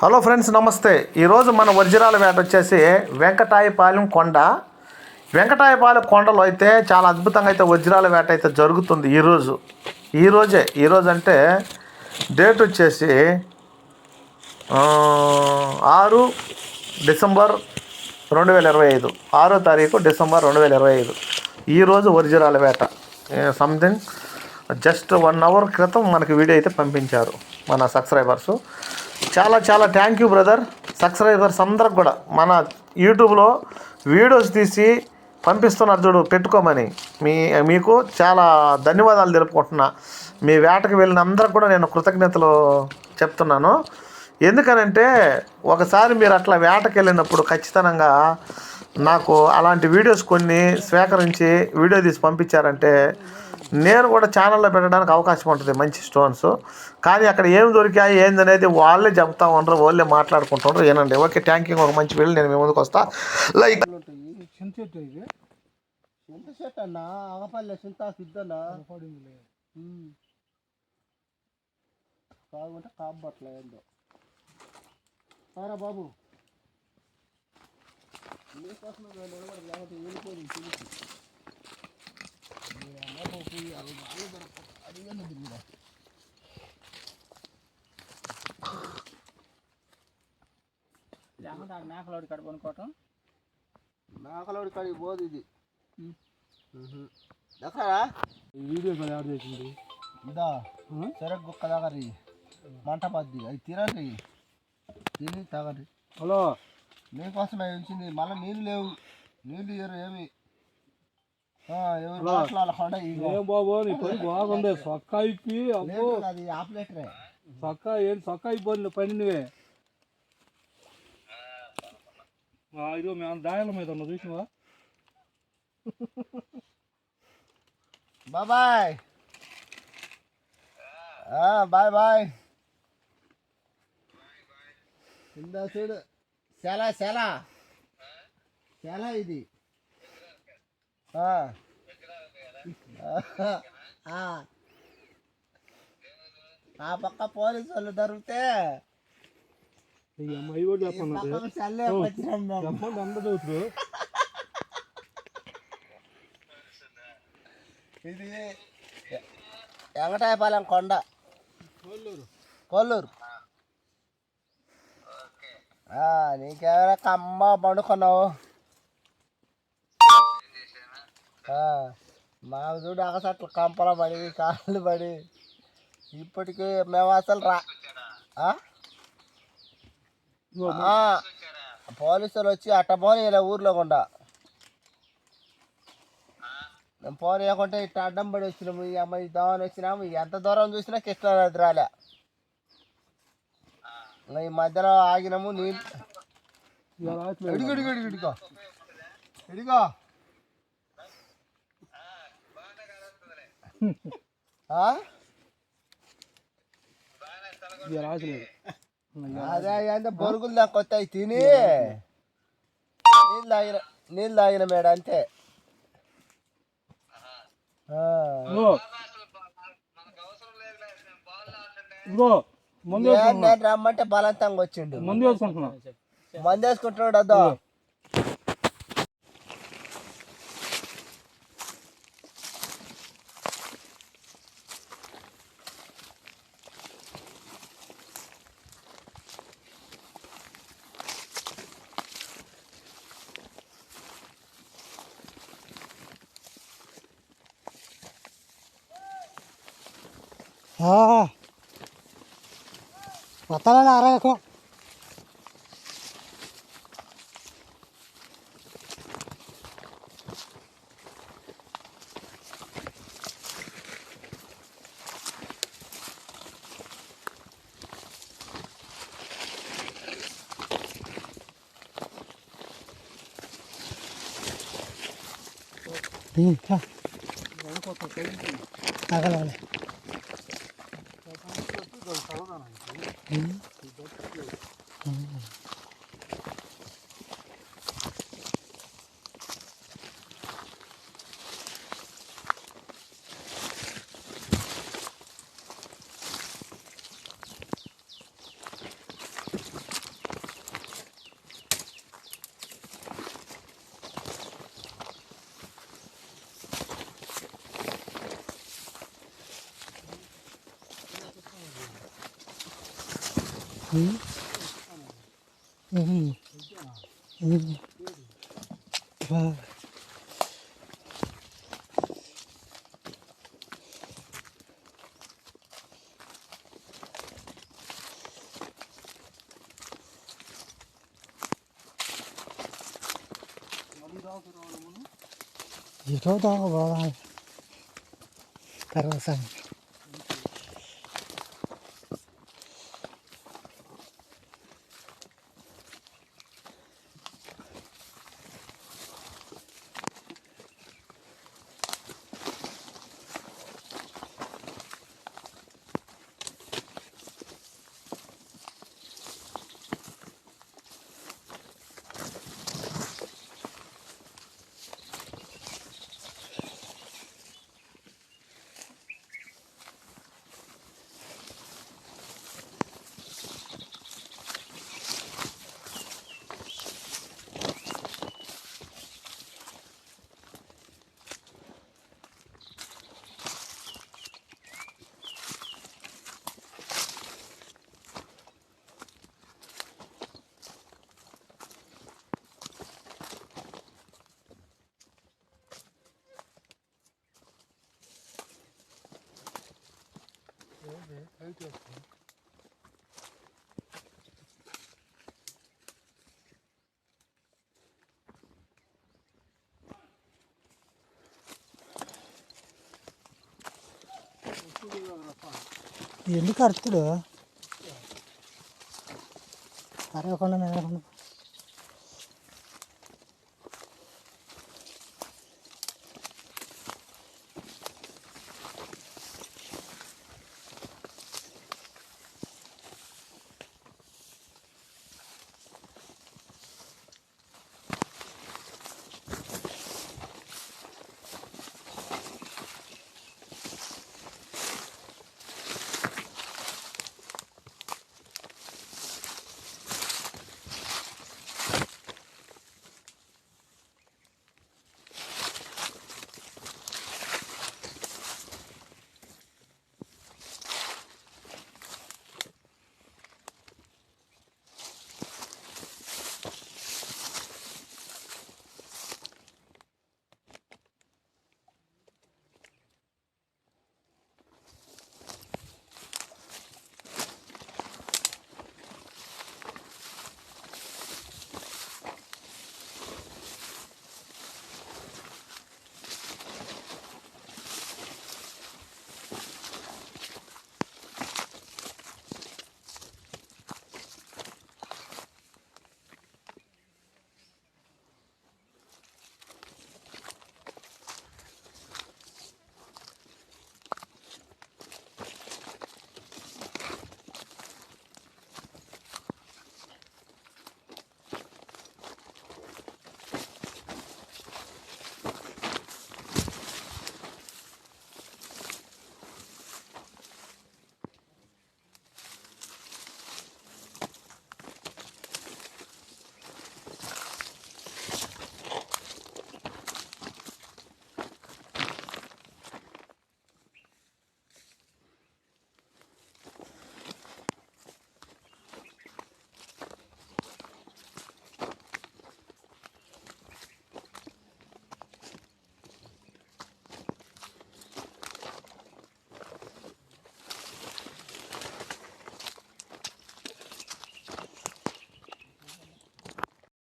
Hello friends నమస్తే. ఈరోజు మన వజ్రాల వేట వచ్చేసి వెంకటాయపాలెం కొండ. వెంకటాయపాలెం కొండలో అయితే చాలా అద్భుతంగా అయితే వజ్రాల వేట అయితే జరుగుతుంది ఈరోజు ఈరోజే ఈరోజు అంటే డేట్ వచ్చేసి ఆరు డిసెంబర్ రెండు వేల ఇరవై ఐదు. ఆరో తారీఖు డిసెంబర్ రెండు వేల ఇరవై ఐదు. ఈరోజు వరిజరాల వేట సంథింగ్ జస్ట్ వన్ అవర్ క్రితం మనకి వీడియో అయితే పంపించారు మన సబ్స్క్రైబర్సు. చాలా చాలా థ్యాంక్ యూ బ్రదర్ సబ్స్క్రైబర్స్ అందరికి కూడా. మన యూట్యూబ్లో వీడియోస్ తీసి పంపిస్తున్నారు చూడు పెట్టుకోమని. మీ మీకు చాలా ధన్యవాదాలు తెలుపుకుంటున్నా. మీ వేటకు వెళ్ళిన అందరికి కూడా నేను కృతజ్ఞతలు చెప్తున్నాను. ఎందుకనంటే ఒకసారి మీరు అట్లా వేటకు వెళ్ళినప్పుడు ఖచ్చితంగా నాకు అలాంటి వీడియోస్ కొన్ని స్వీకరించి వీడియో తీసి పంపించారంటే నేను కూడా ఛానల్లో పెట్టడానికి అవకాశం ఉంటుంది మంచి స్టోన్స్ కానీ అక్కడ ఏం దొరికాయి ఏందనేది వాళ్ళే చెప్తా ఉండరు వాళ్ళే మాట్లాడుకుంటుండ్రు ఏనండి ఓకే థ్యాంక్ యూ ఒక మంచి వెళ్ళి నేను మీ ముందుకు వస్తా. లైక్ చింత చెట్టు ఆగపల్లె చింత సిద్ధన్నా కాకుంటే ఏందో బాబు నీకోసమే నిలబడి లేకపోతే వెళ్ళిపోయింది కూడా మేకలోడి కడుపు అనుకోవటం మేకలోడి కాడికి పోదు ఇది దగ్గరా వీడియో కూడా యాడ్ చేసింది ఇదా చెరకు గుక్క దగ్గర మంట పద్ది అది తినండి తిని తాగండి హలో నీకోసమే ఉంచింది. మళ్ళీ నీళ్ళు లేవు. నీళ్ళు ఇయ్యరు ఏమి ఆ, ఎవరు బాటిల్ వాళ్ళ కొండ ఇగో. ఏం బాబు నీ పని బాగుంది. అబ్బో. లేదు, అది ఆపలేటరే. సొక్క ఏం సొక్క అయిపోయింది పని నువ్వే ఆ, ఇదిగో మేము దాయల మీద ఉన్నా చూసినవా? Bye bye bye bye. ఇందా చూడు. సెలా సెలా సెలా ఇది. ఆ. ఆ. ఆ. పక్క పోలీసు వాళ్ళు దొరికితే అమ్మాయి కూడా. చెప్పండి అందరూ చదువుతురు ఇది వెంకటాయపాలెం కొండ. కొల్లూరు. ఆ, నీకెవరా కమ్మ పండుకున్నావు. మాకు చూడు అగసట్లు కంపల పడి కాళ్ళు పడి. ఇప్పటికీ మేము అసలు రా పోలీసులు వచ్చి అట్ట పోనీ ఇలా ఊర్లో గుండా మేము పోనీయకుంటే ఇట్లా అడ్డం పడి వచ్చినాము. ఈ అమ్మాయి దోమని వచ్చినాము. ఎంత దూరం చూసినా కృష్ణానది రాలే. ఈ మధ్యలో ఆగినాము నీళ్ళు. ఇడిగో ఇడిగో ఇడిగో ఇడిగో. ఇడిగో. రాసలేదు అదే అంటే బొరుగులు దాకా వస్తాయి తిని. నీళ్ళు తాగిన నీళ్ళు తాగిన మేడ అంతే. ముందు రమ్మంటే బలవంతంగా వచ్చిండు. ముందు వేసుకుంటున్నా. మంది వేసుకుంటున్నాడు అదో వస్తానని అరవకు 嗯。嗯，嗯，嗯，哇！你多大到娃娃？大学生。Ini kartu dah. Hari apa?